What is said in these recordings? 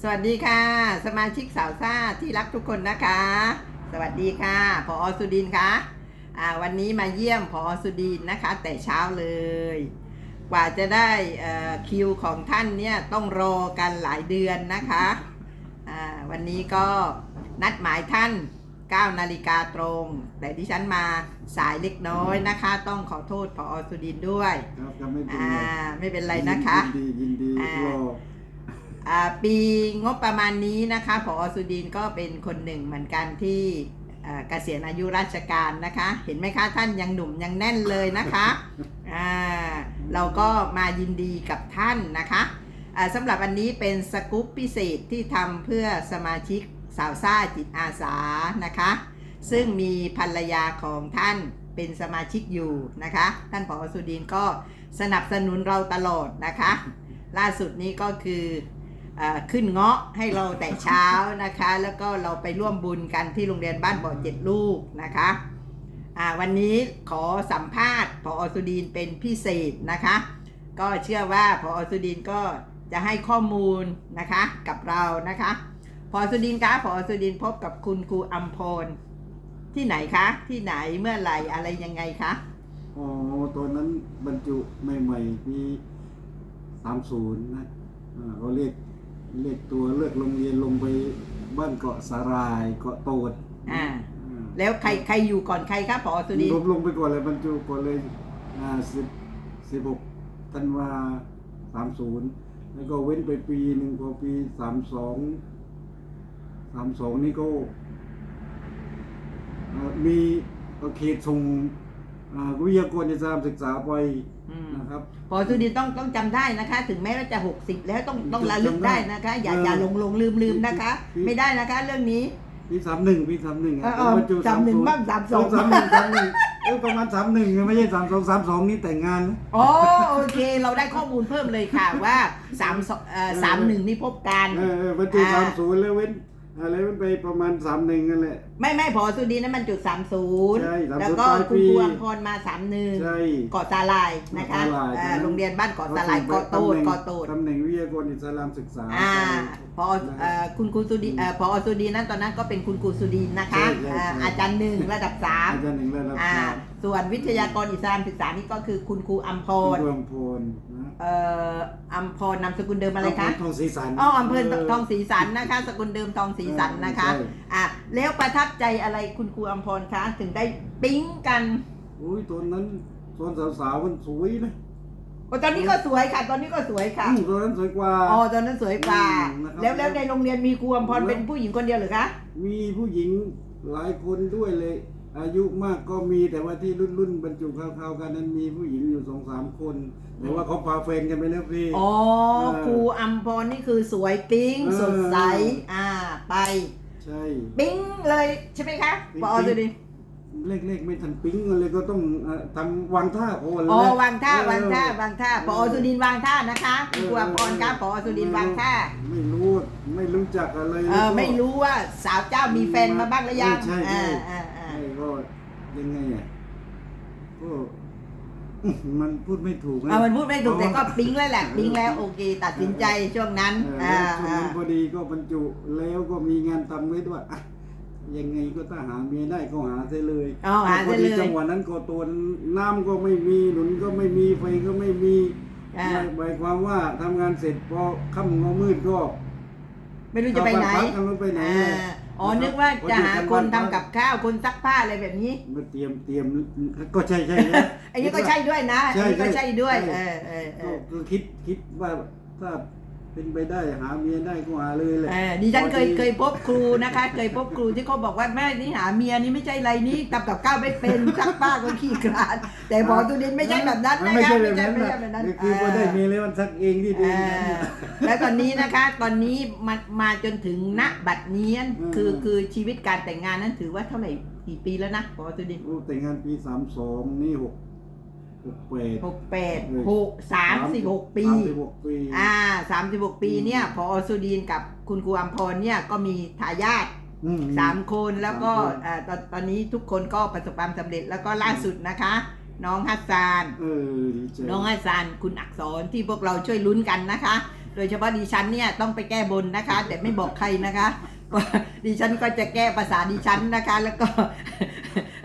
สวัสดีค่ะ สมาชิกสาวซ่าที่รักทุกคนนะคะ สวัสดีค่ะพอสุดินค่ะอ่าวันนี้มาเยี่ยมพอสุดินนะคะ แต่เช้าเลย กว่าจะได้เอ่อคิวของท่านเนี่ยต้องรอกันหลายเดือนนะคะอ่าวันนี้ก็นัดหมายท่าน 9 นาฬิกาตรง แต่ดิฉันมาสายเล็กน้อยนะคะ ต้องขอโทษพอสุดินด้วย ครับครับไม่เป็นอ่าไรไม่เป็นไรนะคะยินดียินดีอ่ารออ่า ปีงบประมาณนี้นะคะผอสุดินก็เป็นคนหนึ่งเหมือนกันที่เกษียณอายุราชการนะคะ เห็นไหมคะท่านยังหนุ่มยังแน่นเลยนะคะเราก็มายินดีกับท่านนะคะสำหรับอันนี้เป็นสกู๊ปพิเศษที่ทำเพื่อสมาชิกสาวซ่าจิตอาสานะคะ ซึ่งมีภรรยาของท่านเป็นสมาชิกอยู่นะคะ ท่านผอสุดินก็สนับสนุนเราตลอดนะคะ ล่าสุดนี้ก็คือ ขึ้นเงาะให้เราแต่เช้านะคะ แล้วก็เราไปร่วมบุญกันที่โรงเรียนบ้านบ่อเจ็ดลูกนะคะวันนี้ขอสัมภาษณ์พอสุดินเป็นพิเศษนะคะ ก็เชื่อว่าพอสุดินก็จะให้ข้อมูลนะคะกับเรานะคะพอสุดินคะพอสุดินพบกับคุณครูอัมพรที่ไหนคะ ที่ไหนเมื่อไหร่อะไรยังไงคะอ๋อตอนนั้นบรรจุใหม่ๆปีสามศูนย์นะอ่าเขาเรียก เรียกตัวเลือกโรงเรียนลงไปบ้านเกาะสาหรายเกาะโตดอ่าอ่าแล้วใครใครอยู่ก่อนใครคะพอสุดินผมลงไปก่อนเลยบรรจุก่อนเลยอ่าสิบสิบหกธันวาสามศูนย์แล้วก็เว้นไปปีหนึ่งพอปีสามสองสามสองนี่ก็เอ่อมีเขตส่งอ่าวิทยากรในสถานศึกษาไปอืม นะครับ พอสุดินต้องต้องจำได้นะคะ ถึงแม้ว่าจะ60แล้วต้องต้องระลึกจำได้ได้นะคะ อย่าเอออย่าหลงหลงลืมลืมนะคะพี่ไม่ได้นะคะ เรื่องนี้ปีสามหนึ่งปีสามหนึ่งเออเออสามหนึ่งบ้างสามสองสามหนึ่งสามหนึ่งเออประมาณสามหนึ่งไม่ใช่สามสองสามสองนี่แต่งงานนะอ๋อโอเค เราได้ข้อมูลเพิ่มเลยค่ะว่า3เอ่อสามหนึ่งนี่พบกันเออเออบรรจุอ่าสามศูนย์แล้วเว้นอะไรเว้นไปประมาณสามหนึ่งนั่นแหละไม่ไม่พอสุดินนั้นมันจุด30ใช่30แล้วก็ปลายปีคุณครูอัมพรมา31ใช่เกาะสาลายนะคะเกาะสาหร่ายเอ่อตอนนั้นโรงเรียนบ้านเกาะสาลายเกาะโตดเกาะโตดตำแหน่งวิทยากรอิสลามศึกษา อ่าพอเอ่อคุณครูสุดีเอ่อพอสุดีนั้นตอนนั้นก็เป็นคุณครูสุดีนะคะใช่ใช่อ่าใช่อาจารย์หนึ่งระดับสามอาจารย์หนึ่งระดับอ่าสามส่วนวิทยากรอิสลามศึกษานี่ก็คือคุณครูอัมพคุณรรวมพลนะเอ่ออัมพรนามสกุลเดิมอะไรคะทองศรีสัน อ๋ออำเภอทองศรีสันนะคะ สกุลเดิมทองศรีสันนะคะ ใช่ อะแล้วประทับใจอะไรคุณครูอัมพรคะถึงได้ปิ๊งกันอุ้ยตอนนั้นตอนสาวๆมันสวยนะโอ้ตอนนี้ก็สวยค่ะ ตอนนี้ก็สวยค่ะอืมตอนนั้นสวยกว่า อ๋อตอนนั้นสวยกว่า อืมนะครับ แล้วแล้วในโรงเรียนมีครูอัมพรเป็นผู้หญิงคนเดียวเหรือคะมีผู้หญิงหลายคนด้วยเลย อายุมากก็มีแต่ว่าที่รุ่นรุ่นๆบรรจุคราวๆกันนั้นมีผู้หญิงอยู่สองสามคน แต่ว่าเขาพาแฟนกันไปแล้วพี่ อ๋อเออครูอัมพรนี่คือสวยปิ๊งเออ สดใสอ่าไป ใช่ ปิ๊งเลยใช่ไหมคะปิ๊งปอดูดิเลขๆไม่ทันปิ๊งกันเลยก็ต้องเอ่อทำวางท่าโอ้เลยอ๋อนะวางท่าเออวางท่าวางท่าปอสุดินวางท่านะคะคุณครูอัมพรครับปอสุดินวางท่า ไม่รู้ไม่รู้จักอะไรเออไม่รู้ว่าสาวเจ้ามีแฟนมาบ้างหรือยังใช่ใช่อ่าอ่าอ่า ใช่ก็ยังไงอะก็อื้อ มันพูดไม่ถูกนะเอามันพูดไม่ถูกแต่ก็ปิ๊งแล้วแหละปิ๊งแล้วโอเค ตัดสินใจช่วงนั้นเอออ่าแล้วช่วงอ่านั้นพอดีก็บรรจุแล้วก็มีงานทำไว้ด้วยอะยังไงก็ถ้าหาเมียได้ก็หาเสียเลยอ๋อหาพเสีอยเลดียจังหวะนั้นก็ตัวน้ำก็ไม่มีหนุนก็ไม่มีไฟก็ไม่มีอ่า หมายความว่าทำงานเสร็จพอค่ำก็มืดก็ไม่รู้จะไปไหน เอาไปพักกันแล้วไปไหนอ่า อ๋อ นึกว่าจะหาคนทำกับข้าว คนซักผ้าอะไรแบบนี้ มาเตรียมเตรียมก็ใช่ใช่ใช่อันนี้ก็ใช่ด้วยนะใช่อันนี้ก็ใช่ด้วยใช่เออเออเอก็อ คือคิดคิดว่าถ้า เป็นไปได้หาเมียได้ก็หาเลยแหละเออดิฉันเคยเคยพบครูนะคะ เคยพบครูที่เขาบอกว่าแม่นี่หาเมียนี่ไม่ใช่ไรนี่ทำกับข้าวไม่เป็นซักผ้าก็ขี้คร้านแต่พอตุดินไม่ใช่แบบนั้นมันะไม่คะใช่แบบนั้นไม่นะใช่แบบนั้นคือพอได้เมียแล้วมันซักเองที่เอเองอแล้วตอนนี้นะคะ ตอนนี้มันมาจนถึงณบัดนี้คือคือชีวิตการแต่งงานนั้นถือว่าเท่าไหร่กี่ปีแล้วนะพอตุดินโอ้แต่งงานปีสามสองนี่หก หกแปดหกแปดหกสามสิบหกปี สามสิบหกปี อ่าสามสิบหกปีเนี่ยพอสุดีนกับคุณครูอัมพรเนี่ยก็มีทายาทอืสามคนแล้วก็สามคนอ่าตอนตอนนี้ทุกคนก็ประสบความสำเร็จแล้วก็ล่าสุดนะคะ น้องฮัสซาน เออดีใจน้องฮัสซานคุณอักษรที่พวกเราช่วยลุ้นกันนะคะ โดยเฉพาะดิฉันเนี่ยต้องไปแก้บนนะคะ แต่ไม่บอกใครนะคะว่าดิฉันก็จะแก้ภาษาดิฉันนะคะ แล้วก็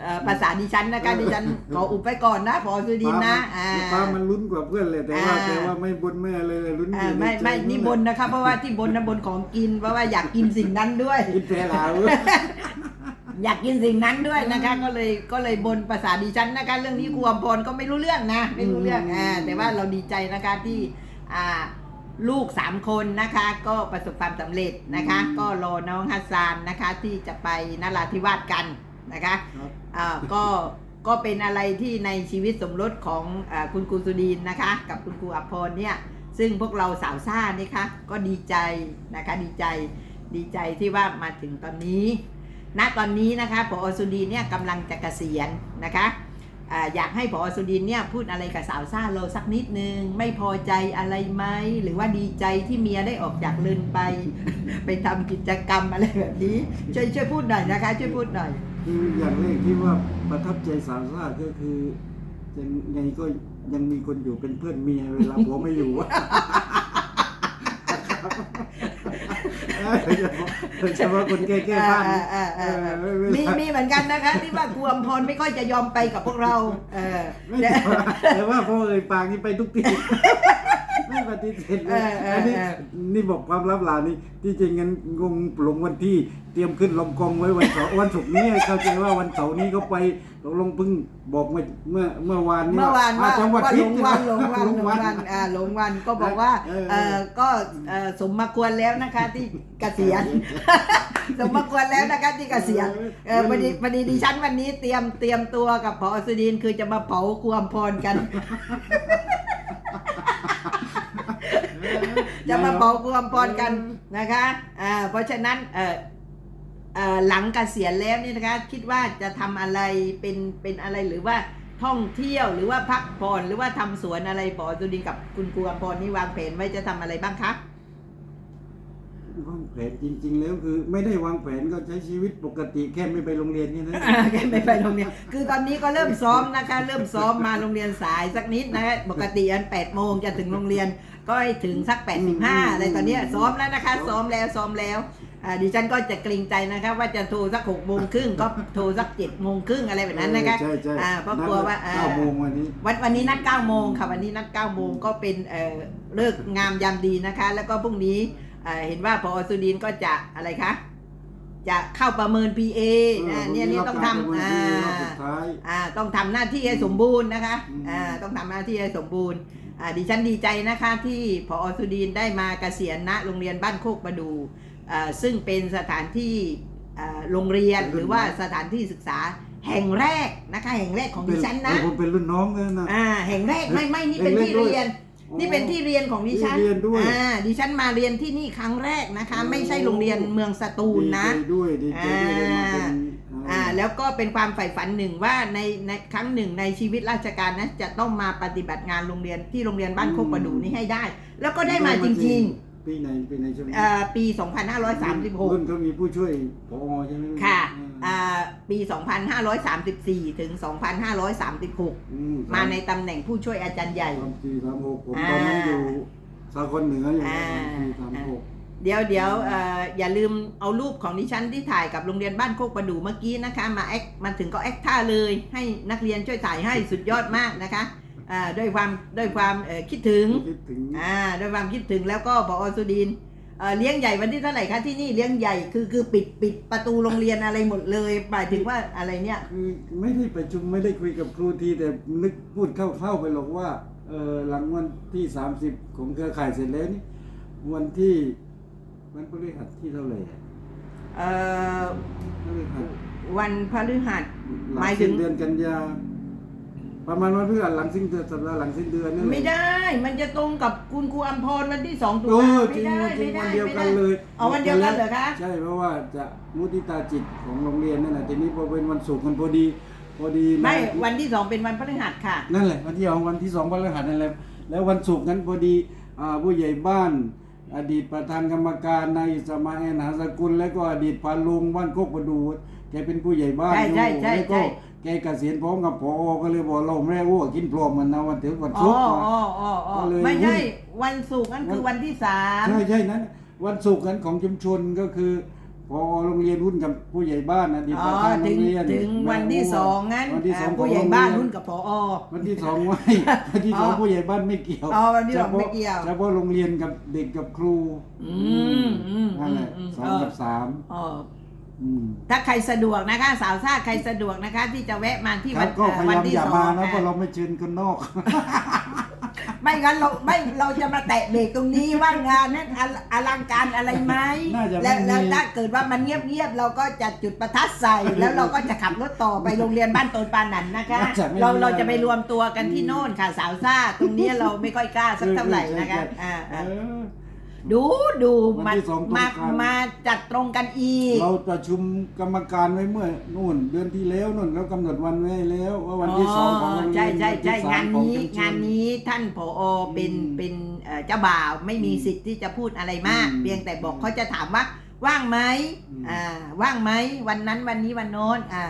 เอ่อภาษาดิฉันนะคะดิฉันขออุบไว้ก่อนนะพอสุดินนะอ่า ป้ามันลุ้นกว่าเพื่อนเลยแต่ว่าอ่า แต่ว่าไม่บนไม่อะไรเลยลุ้นออ่ายู่ในไม่ใจไม่นี่บนนะคะเพราะว่าที่บนนะบนของกิน เพราะว่าอยากกินสิ่งนั้นด้วยกินแพรลาวอยากกินสิ่งนั้นด้วยนะคะก็เลยก็เลยบนภาษาดิฉันนะคะเรื่องนี้ครูอมพรก็ไม่รู้เรื่องนะไม่รู้เรื่องอ่าแต่ว่าเราดีใจนะคะที่อ่าลูกสามคนนะคะก็ประสบความสำเร็จนะคะ ก็รอน้องฮัสซานนะคะที่จะไปนราธิวาสกัน นะคะครับอ่าก็ก็เป็นอะไรที่ในชีวิตสมรสของอาคุณครูสุดีนนะคะ กับคุณครูอภรเนี่ยซึ่งพวกเราสาวซ่านี่คะก็ดีใจนะคะดีใจดีใจที่ว่ามาถึงตอนนี้ณตอนนี้นะคะพอสุดีนเนี่ยกำลังจะเกษียณนะคะอ่าอยากให้พอสุดีนเนี่ยพูดอะไรกับสาวซ่าเราสักนิดนึง ไม่พอใจอะไรไหมหรือว่าดีใจที่เมียได้ออกจากเรือนไป ไปทำกิจกรรมอะไรแบบนี้ช่วยช่วยพูดหน่อยนะคะ ช่วยพูดหน่อย คืออย่างแรกที่ว่าประทับใจสาวซ่าก็คือยังไงก็ยังมีคนอยู่เป็นเพื่อนเมียเวลาผัวไม่อยู่โดยเฉพาะโดยเฉพาะคนแก้แก้บ้านนี่เออเออเออเออเวลามีมีเหมือนกันนะคะที่ว่าครูอมพรไม่ค่อยจะยอมไปกับพวกเรา เออไม่แต่ว่าแต่ว่าพอเอ่ยปากนี่ไปทุกที ไม่ปฏิเสธเลเอยอเอออันนี้เออ นี่บอกความลับหลานนี่ที่จริงงั้นงงหลงวันที่เตรียมขึ้นลงกองไว้วันเสาร์ วันศุกร์นี้เข้าใจว่าวันเสาร์นี้ก็ไปตกลงเพิ่งบอกเมื่อเมื่อเมื่อวานนี้เมื่อวานว่าจังหวัดว่าพิหลษงวันหลงวันหลหลงงวัวันนอ่าหลงวันก็บอกว่าเออเออก็เออสมมาควรแล้วนะคะที่เกษียณ สมมาควรแล้วนะคะที่เกษียณเออพอดีพอดีดิฉันวันนี้เตรียมเตรียมตัวกับพอสุดินคือจะมาเผาครูอมพรกัน จะมาเผาครูอมพรกันนะคะอ่าเพราะฉะนั้นเออเอ่อหลังเกษียณแล้วเนี่ยนะคะคิดว่าจะทำอะไรเป็นเป็นอะไรหรือว่าท่องเที่ยวหรือว่าพักผ่อนหรือว่าทำสวนอะไรปอสุดินกับคุณครูอมพรนี่วางแผนไว้จะทำอะไรบ้างคะวางแผนจริง ๆ แล้วคือ ไม่ได้วางแผนก็ใช้ชีวิตปกติแค่ไม่ไปโรงเรียนนี่นะอ่าแกไม่ไปโรงเรียนคือตอนนี้ก็เริ่มซ้อมนะคะ เริ่มซ้อมมาโรงเรียนสายสักนิดนะฮะปกติอัน8โมงจะถึงโรงเรียน ก็ให้ถึงสัก 8 5อะไรตอนเนี้ยซ้อมแล้วนะคะ ซ้อมแล้วซ้อมแล้วอ่าดิฉันก็จะเกรงใจนะคะว่าจะโทรสัก6โมงครึ่งก็โทรสัก7โมงครึ่งอะไรแบบนั้นนะคะใช่ใช่อ่าเพราะกลัวว่าอ่า เก้าโมงวันนี้ วันวันนี้นัด9โมงค่ะวันนี้นัด9โมงก็เป็นเอ่อเลิกษ์งามยามดีนะคะ แล้วก็พรุ่งนี้เอ่อเห็นว่าพอสุดินก็จะอะไรคะจะเข้าประเมิน PA อ่าเนี่ยเนี่ยต้องทำอ่ารอบสุดท้ายอ่าต้องทำหน้าที่ให้สมบูรณ์นะคะอืม อ่าต้องทำหน้าที่ให้สมบูรณ์อ่า ดิฉันดีใจนะคะที่พอสุดีนได้มาเกษียณณโรงเรียนบ้านโคกประดูอ่าซึ่งเป็นสถานที่อ่าโรงเรียนหรือว่าสถานที่ศึกษาแห่งแรกนะคะแห่งแรกของดิฉันนะผมเป็นรุ่นน้องเลยนะอ่าแห่งแรกไม่ไม่นี่เป็นที่เรียน นี่เป็นที่เรียนของดิฉันที่เรียนด้วยอ่าดิฉันมาเรียนที่นี่ครั้งแรกนะคะ ไม่ใช่โรงเรียนเมืองสตูลนะดีใจด้วยดีใจด้วยได้มาเป็น อ่าแล้วก็เป็นความใฝ่ฝันหนึ่งว่าในในครั้งหนึ่งในชีวิตราชการนะจะต้องมาปฏิบัติงานโรงเรียนที่โรงเรียนบ้านโคกประดูนี่ให้ได้ แล้วก็ได้มาจริงปีไหนปีไหนใช่ไหมๆอ่าปีรุ่น2536เขามีผู้ช่วยผอใช่ไหมค่ะอืมอ่าปี 2534 ถึง 2536 อืมมาในตำแหน่งผู้ช่วยอาจารย์ใหญ่ สามสี่สามหกผมอ่าตอนนั้นอยู่สากลเหนืออยู่อ่าสามสี่สามหก เดี๋ยวเดี๋ยวเอ่ออย่าลืมเอารูปของดิฉันที่ถ่ายกับโรงเรียนบ้านโคกประดูเมื่อกี้นะคะ มาแอคมาถึงก็แอคท่าเลยให้นักเรียนช่วยถ่ายให้สุดยอดมากนะคะอ่าด้วยความด้วยความเอ่อคิดถึงคิดถึงอ่าด้วยความคิดถึงแล้วก็พอสุดินเอ่อเลี้ยงใหญ่วันที่เท่าไหร่คะที่นี่เลี้ยงใหญ่คือคือปิดปิดประตูโรงเรียนอะไรหมดเลยหมายถึงว่าอะไรเนี่ยคือไม่ได้ประชุมไม่ได้คุยกับครูทีแต่นึกพูดเข้าๆไปหรอกว่าเออหลังวันที่ 30 ของเครือข่ายเสร็จแล้วนี่วันที่ วันพฤหัสที่เท่าไหร่อะเอ่อพฤหัสวันพฤหัสหลัหมายงถึสิ้งนเดือนกันยา ประมาณวันพฤหัสหลังสิ้นเดือนสัปดาห์หลังสิ้นเดือนนั่นแหละ ไม่ได้ มันจะตรงกับคุณครูอัมพรวันที่สองตุเอลาอจไม่ริงได้จริไม่งได้วันเดียวไม่กันได้เลยเอาวันเดียวกันเหรอคะ ใช่เพราะว่าจะมุติตาจิตของโรงเรียนนั่นแหละทีนี้พอเป็นวันศุกร์มันพอดีพอดีไม่นะวันที่สองเป็นวันพฤหัสค่ะ นั่นแหละวันที่สองวันที่สองพฤหัสนั่นแหละแล้ววันศุกร์นั้นพอดีอ่าผู้ใหญ่บ้าน อดีตประธานกรรมการนายสมาแอนหาสกุล และก็อดีตพานลุงบ้านโคกประดูแกเป็นผู้ใหญ่บ้านใช่อยู่ใช่ใช่แล้วก็ใช่แกเกษียณพร้อมกับพอก็เลยบอกเราไม่ได้อ้วกกินพร้อมกันนะวันถึงวันอ๋ศุอกร์ อ๋ออ๋ออ๋อก็เลยไม่ใช่วันศุกร์นั่นคือวันที่สาม ใช่ใช่นั้นวันศุกร์นั้นของชุมชนก็คือ พอโรงเรียนหุ้นกับผู้ใหญ่บ้านอดีตอ๋ปอระธานโรถึงงเรียนถึงวันที่สองงั้นวันที่สองอ่าผู้ใหญ่บ้านรุ่นกับพอ วันที่สองไม่วันที่สองอ๋อผู้ใหญ่บ้านไม่เกี่ยวอ๋อวันที่สองไม่เกี่ยว เฉพาะโรงเรียนกับเด็กกับครูอืมอืมนั่นแหละอืมสองเออกับสามอ๋ออืม ถ้าใครสะดวกนะคะ สาวซ่าใครสะดวกนะคะ ที่จะแวะมาที่ควัรันบก็พเอ่อยาวันยามที่อย่าสองมานะอะเพราะเราไม่เชิญคนนอก ไม่งั้นเราไม่เราจะมาแตะเบรกตรงนี้ว่างานนั้นอลอลังการอะไรไหมน่าจะไม่แล้วแล้วมีถ้าเกิดว่ามันเงียบๆเราก็จะจุดประทัดใส่แล้วเราก็จะขับรถต่อไปโรงเรียนบ้านโตนปานันนะคะ น่าจะไม่เรามีเราจะไปรวมตัวกันที่อืมโน่นค่ะสาวซ่า ตรงนี้เราไม่ค่อยกล้าสักเท่าไหร่นะคะเอออ่า เออ่าอ ดูดูวันมาที่สองตรงมากัน มาจัดตรงกันอีก เราประชุมกรรมการไว้เมื่อนู่นเดือนที่แล้วนู่นแล้วกำหนดวันไว้ให้แล้ว ว่าวันที่สองของโรงเรียนใช่ใช่ใช่วัที่สงามนของนี้ชุมช งานนี้ท่านผอเป็นอืมเป็นเอ่อเจ้าบ่าวไม่มีอืมสิทธิ์ที่จะพูดอะไรมาก อืมเพียงแต่บอกเขาจะถามว่าว่างไหมอืม อ่าว่างไหมวันนั้นวันนี้วันโน้นอ่า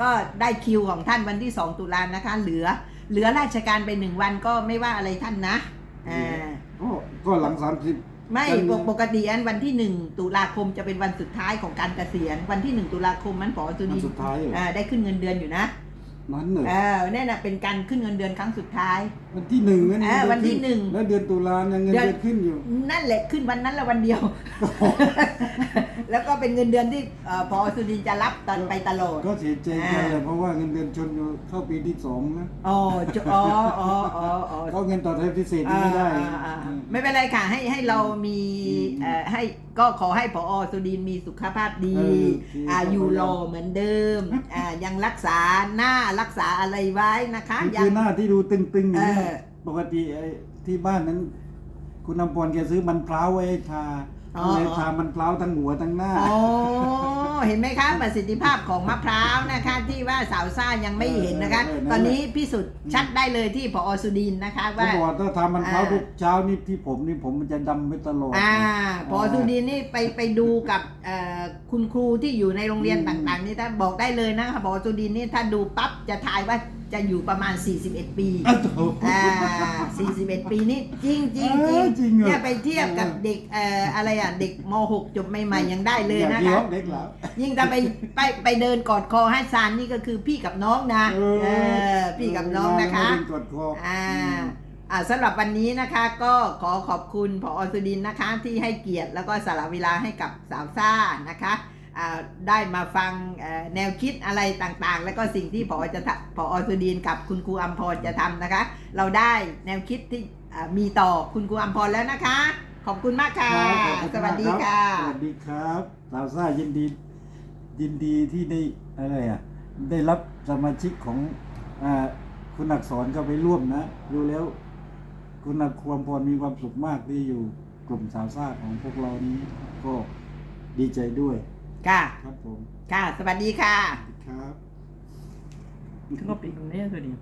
ก็ได้คิวของท่านวันที่ 2 ตุลานะคะ เหลือ เหลือราชการไปหนึ่งวันก็ไม่ว่าอะไรท่านนะอ่าก็ก็หลังสามสิบ ไม่กัน ปกปกติอันวันที่1ตุลาคมจะเป็นวันสุดท้ายของการเกษียณวันที่1ตุลาคมมันผอสุวันดินสุดท้ายเหรออ่าได้ขึ้นเงินเดือนอยู่นะนั้นเหรอ เออนั่นน่ะเป็นการขึ้นเงินเดือนครั้งสุดท้าย วันที่หนึ่งนั่นเออวันที่หนึ่ง แล้วเดือนตุลาเนี่ยเงินเดือนเดือนขึ้นอยู่ นั่นแหละขึ้นวันนั้นละวันเดียว แล้วก็เป็นเงินเดือนที่เอ่อพอสุดินจะรับตอนไปตลอด ก็เสียใจกันเลยเพราะว่าเงินเดือนชนอยู่เข้าปีที่สองนะอ๋อจะอ๋ออ๋ออ๋ออ๋อก็เงินต่อแทนพิเศษนี่ไม่ได้อ่าอ่าอ่าไม่เป็นไรค่ะ ให้ให้เรามีอืมเอ่อให้ก็ขอให้พอสุดินมีสุขภาพดีเออโอเคอ่าขอบคุณอยู่รอเหมือนเดิม อ่ายังรักษาหน้ารักษาอะไรไว้นะคะคือยัคือหน้าที่ดูตึงๆอย่างนี้เออปกติไอ้ที่บ้านนั้น คุณนำพรแกซื้อมันพร้าวไว้ให้ทาอ๋อ เลยทามันพร้าวทั้งหัวทั้งหน้าอ๋อเห็นไหมคะประสิทธิภาพของมะพร้าวนะคะ ที่ว่าสาวซ่ายังไม่เห็นนะคะ เออเออนั่นแหละ ตอนนี้พิสูจน์ชัดได้เลยที่พอสุดินนะคะเขาว่า บอกว่าถ้าทามันพร้าวอ่า ทุกเช้านี่ที่ผมนี่ผมมันจะดำไปตลอด อ่าพอสุดินนี่ไปไปดูกับเอ่อคุณครูที่อยู่ในโรงเรียนอืม ต่างๆ นี่ถ้าบอกได้เลยนะคะพอสุดินนี่ถ้าดูปั๊บจะทายว่าจะอยู่ประมาณ 41 ปีอ้าวโถ อ่า41 ปีนี่จริงจริงเอจริองจริงเหรอ เนี่ยไปเทียบกับเออเด็กเอ่ออะไรอะเด็กม .6 จบใหม่ๆยังได้เลยอย่านะเดียคะวเด็กแล้ว ยิ่งถ้าไปไปไปเดินกอดคอให้ซานนี่ก็คือพี่กับน้องนะเออ เออพี่กับน้องนะคะมาแล้วมาเล่กดคอออ่าอ่าสำหรับวันนี้นะคะก็ขอขอบคุณผอสุดินนะคะที่ให้เกียรติแล้วก็สละเวลาให้กับสาวซ่านะคะอ่า ได้มาฟังเอ่อแนวคิดอะไรต่างๆ แล้วก็สิ่งที่ผอจะทำผอสุดินกับคุณครูอัมพรจะทำนะคะ เราได้แนวคิดที่อ่ามีต่อคุณครูอัมพรแล้วนะคะ ขอบคุณมากค่ะครับขอบคุณสวัสดีมากค่ะรับสวัสดีครับสาวซ่ายินดียินดีที่ได้อะไรอะได้รับสมาชิกของอ่าคุณอักษรเข้าไปร่วมนะ ดูแล้ว คุณอักความพรมีความสุขมากที่อยู่กลุ่มสาวซ่าของพวกเรานี้ก็ดีใจด้วย ค่ะ ครับผมค่ะ สวัสดีค่ะ ครับก็ปิดตรงนี้สวัสดี